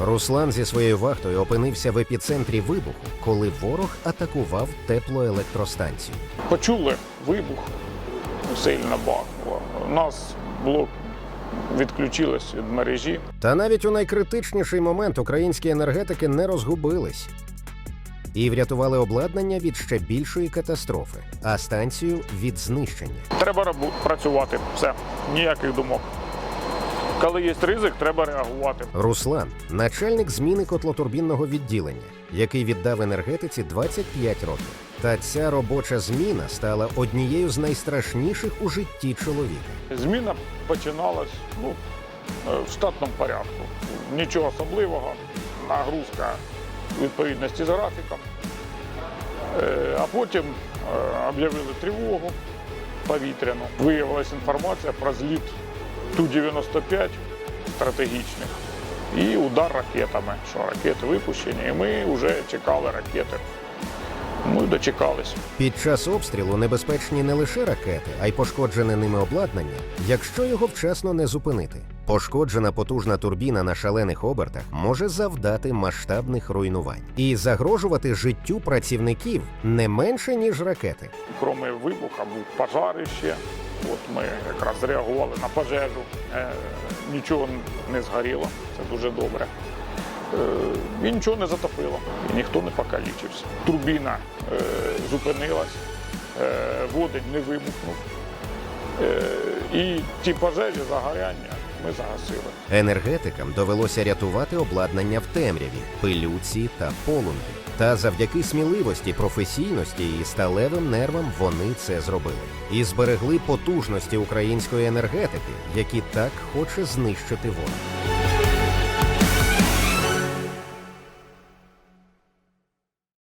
Руслан зі своєю вахтою опинився в епіцентрі вибуху, коли ворог атакував теплоелектростанцію. Почули вибух, сильно бахнуло. У нас блок відключилось від мережі. Та навіть у найкритичніший момент українські енергетики не розгубились і врятували обладнання від ще більшої катастрофи, а станцію від знищення. Треба працювати. Все, ніяких думок. Коли є ризик, треба реагувати. Руслан, начальник зміни котлотурбінного відділення, який віддав енергетиці 25 років. Та ця робоча зміна стала однією з найстрашніших у житті чоловіка. Зміна починалась ну, е, в штатному порядку. Нічого особливого, нагрузка відповідності з графіком. Е, А потім е, об'явили тривогу повітряну. Виявилася інформація про зліт Ту-95 стратегічних і удар ракетами, що ракети випущені, і ми вже чекали ракети. Ну і дочекались. Під час обстрілу небезпечні не лише ракети, а й пошкоджене ними обладнання, якщо його вчасно не зупинити. Пошкоджена потужна турбіна на шалених обертах може завдати масштабних руйнувань і загрожувати життю працівників не менше ніж ракети. Крім вибуха був пожарище. От ми якраз зреагували на пожежу. Е, нічого не згоріло, це дуже добре. Е, і нічого не затопило, і ніхто не покалічився. Турбіна е, зупинилась, водень не вибухнув. І ті пожежі, загоряння ми загасили. Енергетикам довелося рятувати обладнання в темряві, пилюці та полум'ї. Та завдяки сміливості, професійності і сталевим нервам вони це зробили і зберегли потужності української енергетики, які так хоче знищити ворог.